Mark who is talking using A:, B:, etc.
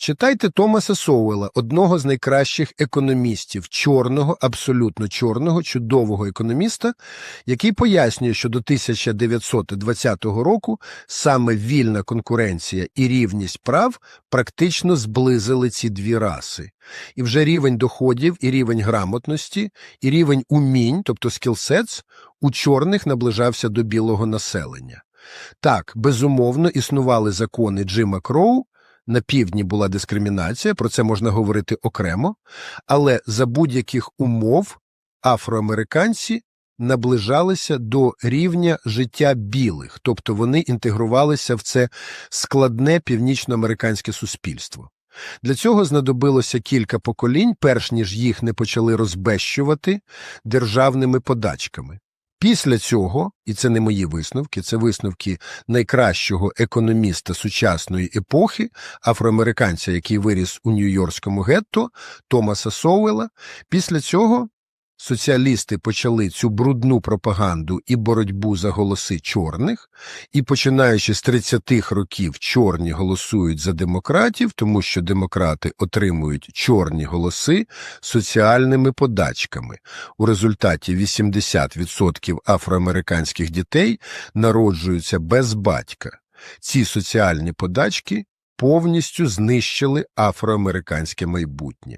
A: Читайте Томаса Соуела, одного з найкращих економістів, чорного, абсолютно чорного, чудового економіста, який пояснює, що до 1920 року саме вільна конкуренція і рівність прав практично зблизили ці дві раси. І вже рівень доходів, і рівень грамотності, і рівень умінь, тобто skillsets, у чорних наближався до білого населення. Так, безумовно, існували закони Джима Кроу, на півдні була дискримінація, про це можна говорити окремо, але за будь-яких умов афроамериканці наближалися до рівня життя білих, тобто вони інтегрувалися в це складне північноамериканське суспільство. Для цього знадобилося кілька поколінь, перш ніж їх не почали розбещувати державними подачками. Після цього, і це не мої висновки, це висновки найкращого економіста сучасної епохи, афроамериканця, який виріс у Нью-Йоркському гетто, Томаса Соуела, після цього соціалісти почали цю брудну пропаганду і боротьбу за голоси чорних, і починаючи з 30-х років чорні голосують за демократів, тому що демократи отримують чорні голоси соціальними подачками. У результаті 80% афроамериканських дітей народжуються без батька. Ці соціальні подачки повністю знищили афроамериканське майбутнє.